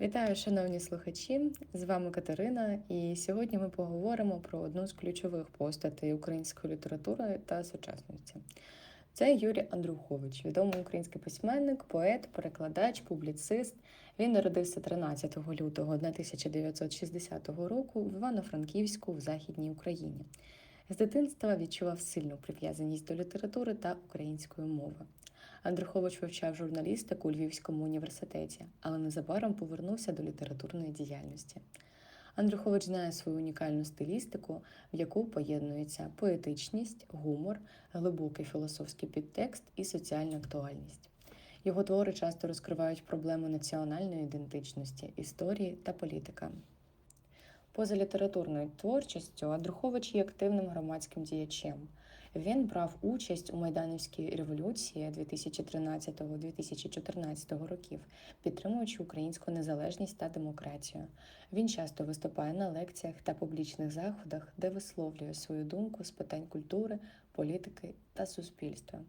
Вітаю, шановні слухачі! З вами Катерина, і сьогодні ми поговоримо про одну з ключових постатей української літератури та сучасності. Це Юрій Андрухович, відомий український письменник, поет, перекладач, публіцист. Він народився 13 лютого 1960 року в Івано-Франківську в Західній Україні. З дитинства відчував сильну прив'язаність до літератури та української мови. Андрухович вивчав журналістику у Львівському університеті, але незабаром повернувся до літературної діяльності. Андрухович знає свою унікальну стилістику, в яку поєднується поетичність, гумор, глибокий філософський підтекст і соціальна актуальність. Його твори часто розкривають проблеми національної ідентичності, історії та політика. Поза літературною творчістю Андрухович є активним громадським діячем. Він брав участь у Майданівській революції 2013-2014 років, підтримуючи українську незалежність та демократію. Він часто виступає на лекціях та публічних заходах, де висловлює свою думку з питань культури, політики та суспільства.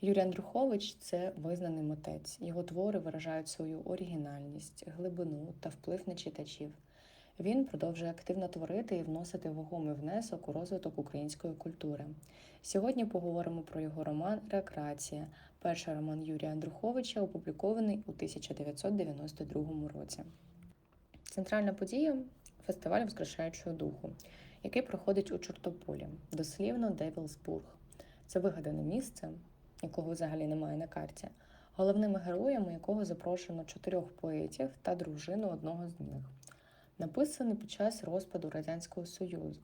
Юрій Андрухович це визнаний митець. Його твори виражають свою оригінальність, глибину та вплив на читачів. Він продовжує активно творити і вносити вагомий внесок у розвиток української культури. Сьогодні поговоримо про його роман Рекреація, перший роман Юрія Андруховича, опублікований у 1992 році. Центральна подія фестиваль Воскрешаючого духу, який проходить у Чортополі, дослівно Девілсбург. Це вигадане місце, якого взагалі немає на карті, головними героями якого запрошено чотирьох поетів та дружину одного з них написаний під час розпаду Радянського Союзу.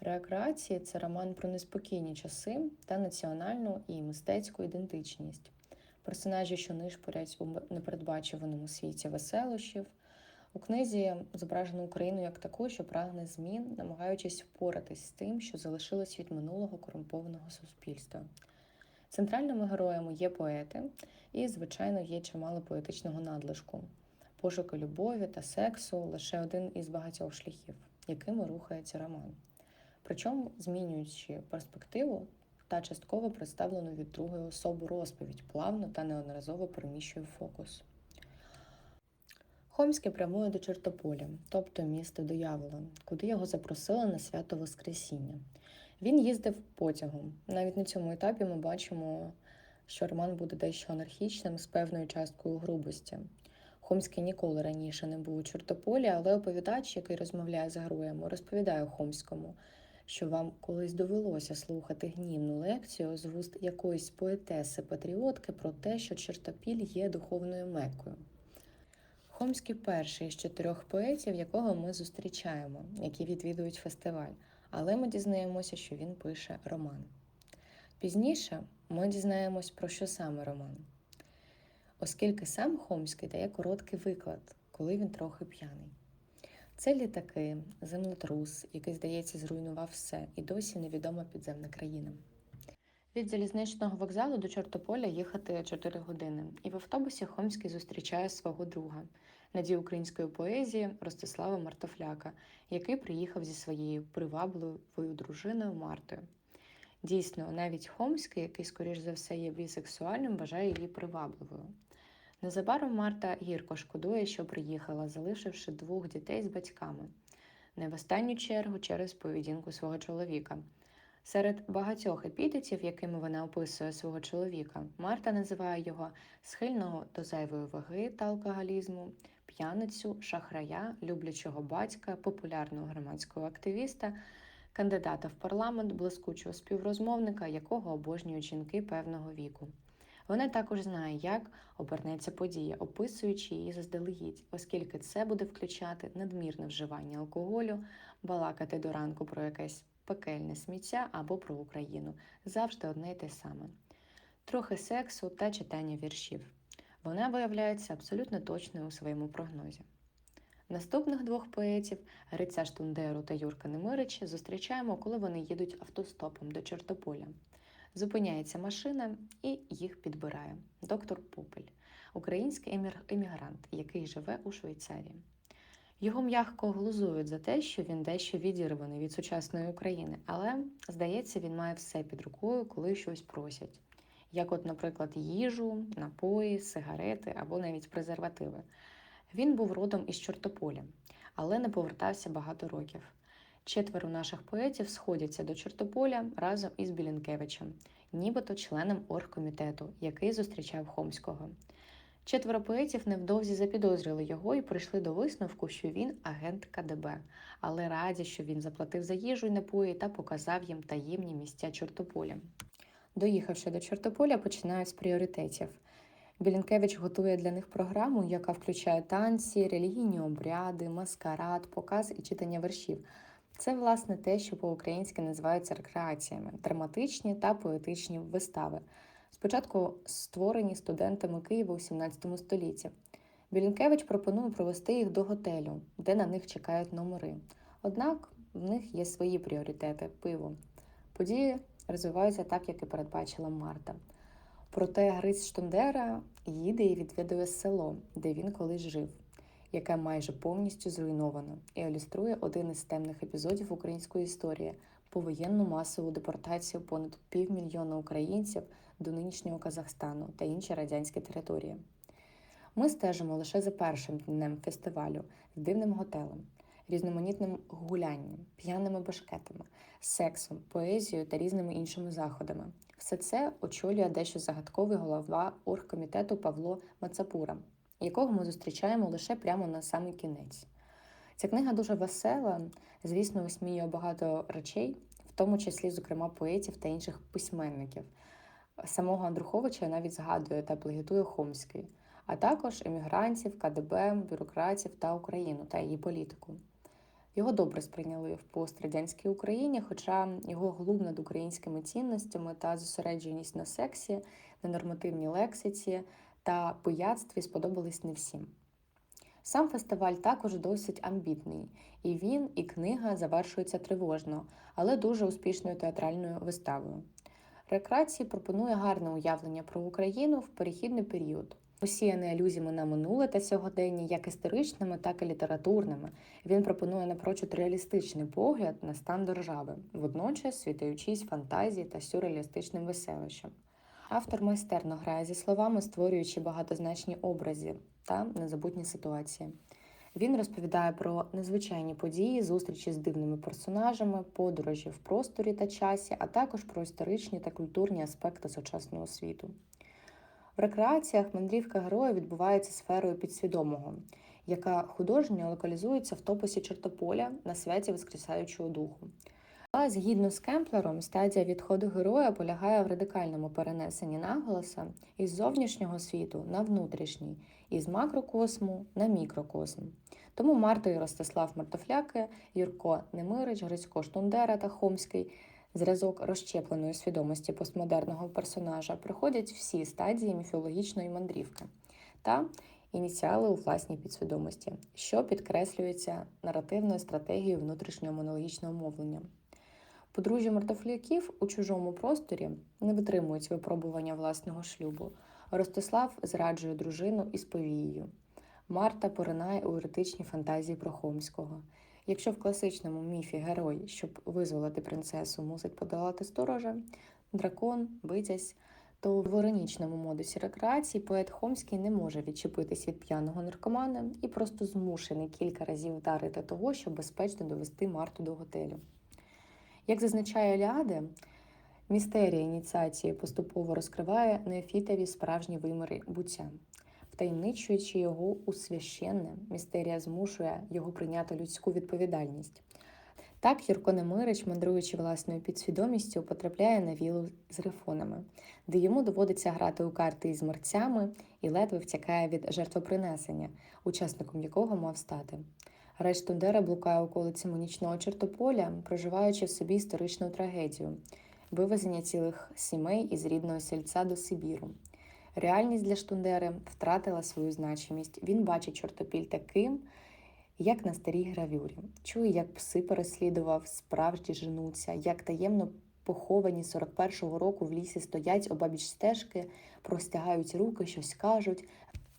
Рекреація це роман про неспокійні часи та національну і мистецьку ідентичність. Персонажі, що нишпорять у непередбачуваному світі веселощів. У книзі зображено Україну як таку, що прагне змін, намагаючись впоратись з тим, що залишилось від минулого корумпованого суспільства. Центральними героями є поети, і, звичайно, є чимало поетичного надлишку. Пошуки любові та сексу лише один із багатьох шляхів, якими рухається роман. Причому, змінюючи перспективу та частково представлену від другої особи розповідь, плавно та неодноразово переміщує фокус. Хомський прямує до Чортополя, тобто місто диявола, куди його запросили на свято Воскресіння. Він їздив потягом. Навіть на цьому етапі ми бачимо, що роман буде дещо анархічним з певною часткою грубості. Хомський ніколи раніше не був у Чортополі, але оповідач, який розмовляє з героями, розповідає Хомському, що вам колись довелося слухати гнівну лекцію з вуст якоїсь поетеси-патріотки про те, що Чортопіль є духовною мекою. Хомський перший з чотирьох поетів, якого ми зустрічаємо, які відвідують фестиваль, але ми дізнаємося, що він пише роман. Пізніше ми дізнаємось, про що саме роман оскільки сам Хомський дає короткий виклад, коли він трохи п'яний. Це літаки, землетрус, який, здається, зруйнував все, і досі невідома підземна країна. Від залізничного вокзалу до Чортополя їхати 4 години, і в автобусі Хомський зустрічає свого друга, надію української поезії Ростислава Мартофляка, який приїхав зі своєю привабливою дружиною Мартою. Дійсно, навіть Хомський, який, скоріш за все, є бісексуальним, вважає її привабливою. Незабаром Марта гірко шкодує, що приїхала, залишивши двох дітей з батьками, не в останню чергу через поведінку свого чоловіка. Серед багатьох епітетів, якими вона описує свого чоловіка, Марта називає його схильного до зайвої ваги та алкоголізму, п'яницю, шахрая, люблячого батька, популярного громадського активіста, кандидата в парламент, блискучого співрозмовника, якого обожнюють жінки певного віку. Вона також знає, як обернеться подія, описуючи її заздалегідь, оскільки це буде включати надмірне вживання алкоголю, балакати до ранку про якесь пекельне сміття або про Україну завжди одне й те саме. Трохи сексу та читання віршів. Вона виявляється абсолютно точною у своєму прогнозі. Наступних двох поетів Гриця Штундеру та Юрка Немирича зустрічаємо, коли вони їдуть автостопом до Чортополя. Зупиняється машина і їх підбирає доктор Попель, український емігрант, який живе у Швейцарії. Його м'ягко глузують за те, що він дещо відірваний від сучасної України, але, здається, він має все під рукою, коли щось просять. Як, от, наприклад, їжу, напої, сигарети або навіть презервативи. Він був родом із Чортополя, але не повертався багато років. Четверо наших поетів сходяться до Чортополя разом із Білінкевичем, нібито членом оргкомітету, який зустрічав Хомського. Четверо поетів невдовзі запідозрили його і прийшли до висновку, що він агент КДБ, але раді, що він заплатив за їжу й напої та показав їм таємні місця Чортополя. Доїхавши до Чортополя, починають з пріоритетів. Білінкевич готує для них програму, яка включає танці, релігійні обряди, маскарад, показ і читання вершів. Це, власне, те, що по-українськи називається рекреаціями драматичні та поетичні вистави. Спочатку створені студентами Києва у 17 столітті. Білінкевич пропонує провести їх до готелю, де на них чекають номери. Однак в них є свої пріоритети пиво. Події розвиваються так, як і передбачила Марта. Проте Гриць Штондера їде і відвідує село, де він колись жив, яке майже повністю зруйновано, і ілюструє один із темних епізодів української історії повоєнну масову депортацію понад півмільйона українців до нинішнього Казахстану та інші радянські території. Ми стежимо лише за першим днем фестивалю з дивним готелем, різноманітним гулянням, п'яними башкетами, сексом, поезією та різними іншими заходами. Все це очолює дещо загадковий голова оргкомітету Павло Мацапура, якого ми зустрічаємо лише прямо на самий кінець. Ця книга дуже весела, звісно, висміює багато речей, в тому числі, зокрема, поетів та інших письменників. Самого Андруховича навіть згадує та плегітує Хомський, а також емігрантів, КДБ, бюрократів та Україну та її політику. Його добре сприйняли в пострадянській Україні, хоча його глум над українськими цінностями та зосередженість на сексі, на нормативній лексиці та пияцтві сподобались не всім. Сам фестиваль також досить амбітний, і він, і книга завершуються тривожно, але дуже успішною театральною виставою. Рекреації пропонує гарне уявлення про Україну в перехідний період, посіяне алюзіями на минуле та сьогодення, як історичними, так і літературними. Він пропонує напрочуд реалістичний погляд на стан держави, водночас світаючись фантазії та сюрреалістичним веселищем. Автор майстерно грає зі словами, створюючи багатозначні образи та незабутні ситуації. Він розповідає про незвичайні події, зустрічі з дивними персонажами, подорожі в просторі та часі, а також про історичні та культурні аспекти сучасного світу. В рекреаціях мандрівка героя відбувається сферою підсвідомого, яка художньо локалізується в топосі Чортополя на святі Воскресаючого Духу. А згідно з Кемплером, стадія відходу героя полягає в радикальному перенесенні наголоса із зовнішнього світу на внутрішній, із макрокосму на мікрокосм. Тому Марта і Ростислав Мартофляки, Юрко Немирич, Грицько Штундера та Хомський зразок розщепленої свідомості постмодерного персонажа проходять всі стадії міфологічної мандрівки та ініціали у власній підсвідомості, що підкреслюється наративною стратегією внутрішнього монологічного мовлення. Подружжя мартофляків у чужому просторі не витримують випробування власного шлюбу. Ростислав зраджує дружину із повією. Марта поринає у еретичні фантазії про Хомського. Якщо в класичному міфі герой, щоб визволити принцесу, мусить подолати сторожа, дракон, битязь, то в іронічному модусі рекреації поет Хомський не може відчепитись від п'яного наркомана і просто змушений кілька разів вдарити того, щоб безпечно довести Марту до готелю. Як зазначає Ліаде, містерія ініціації поступово розкриває Неофітові справжні виміри буття. Втаємничуючи його у священне, містерія змушує його прийняти людську відповідальність. Так, Юрко Немирич, мандруючи власною підсвідомістю, потрапляє на вілу з грифонами, де йому доводиться грати у карти із мерцями і ледве втякає від жертвопринесення, учасником якого мав стати. Рештундера блукає околицями нічного чертополя, проживаючи в собі історичну трагедію, вивезення цілих сімей із рідного сільця до Сибіру. Реальність для Штундери втратила свою значимість. Він бачить чортопіль таким, як на старій гравюрі. Чує, як пси переслідував, справді женуться, як таємно поховані 41-го року в лісі стоять обабіч стежки, простягають руки, щось кажуть.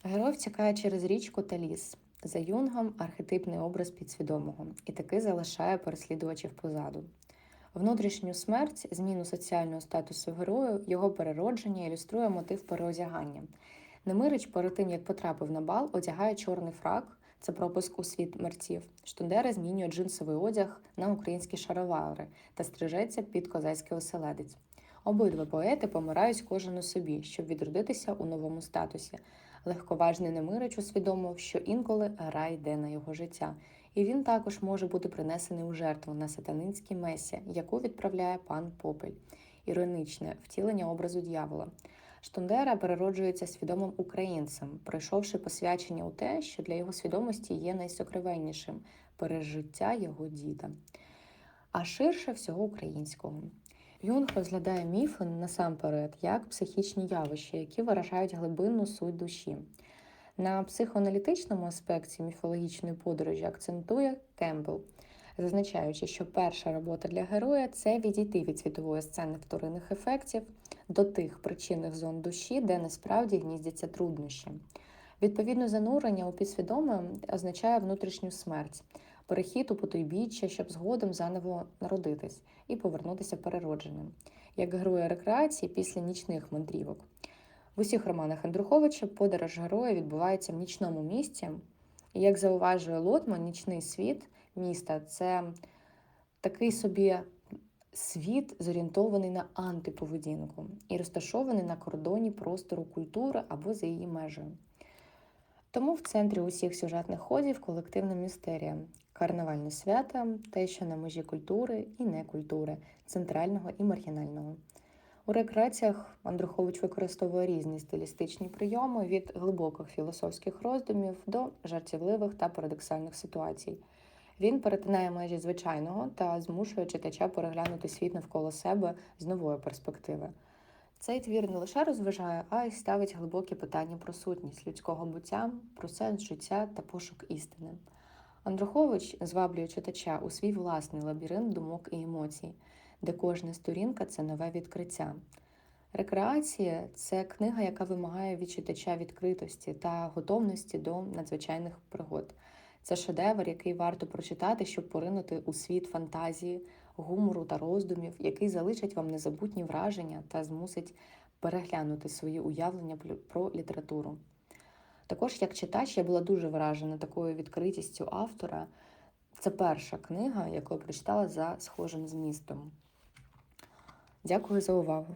Герой втікає через річку та ліс. За юнгом архетипний образ підсвідомого і таки залишає переслідувачів позаду. Внутрішню смерть, зміну соціального статусу герою, його переродження ілюструє мотив переозягання. Немирич перед тим, як потрапив на бал, одягає чорний фрак, це пропуск у світ мерців. Штундера змінює джинсовий одяг на українські шаровари та стрижеться під козацький оселедець. Обидва поети помирають кожен у собі, щоб відродитися у новому статусі. Легковажний Немирич усвідомив, що інколи гра йде на його життя, і він також може бути принесений у жертву на сатанинській месі, яку відправляє пан Попель. Іронічне втілення образу дьявола. Штундера перероджується свідомим українцем, пройшовши посвячення у те, що для його свідомості є найсокровеннішим пережиття його діда, а ширше всього українського. Юнг розглядає міфи насамперед як психічні явища, які виражають глибинну суть душі. На психоаналітичному аспекті міфологічної подорожі акцентує Кембл, зазначаючи, що перша робота для героя це відійти від світової сцени вторинних ефектів до тих причинних зон душі, де насправді гніздяться труднощі. Відповідно, занурення у підсвідоме означає внутрішню смерть, перехід у потойбіччя, щоб згодом заново народитись і повернутися переродженим, як героя рекреації після нічних мандрівок. В усіх романах Андруховича подорож героя відбувається в нічному місці. І як зауважує Лотман, нічний світ міста це такий собі світ, зорієнтований на антиповедінку і розташований на кордоні простору культури або за її межею. Тому в центрі усіх сюжетних ходів колективна містерія, карнавальне свята, те, що на межі культури і некультури, центрального і маргінального. У рекреаціях Андрухович використовує різні стилістичні прийоми від глибоких філософських роздумів до жартівливих та парадоксальних ситуацій. Він перетинає межі звичайного та змушує читача переглянути світ навколо себе з нової перспективи. Цей твір не лише розважає, а й ставить глибокі питання про сутність людського буття, про сенс життя та пошук істини. Андрухович зваблює читача у свій власний лабіринт думок і емоцій, де кожна сторінка це нове відкриття. Рекреація це книга, яка вимагає від читача відкритості та готовності до надзвичайних пригод. Це шедевр, який варто прочитати, щоб поринути у світ фантазії, гумору та роздумів, який залишить вам незабутні враження та змусить переглянути свої уявлення про літературу. Також, як читач, я була дуже вражена такою відкритістю автора. Це перша книга, яку я прочитала за схожим змістом. Дякую за увагу.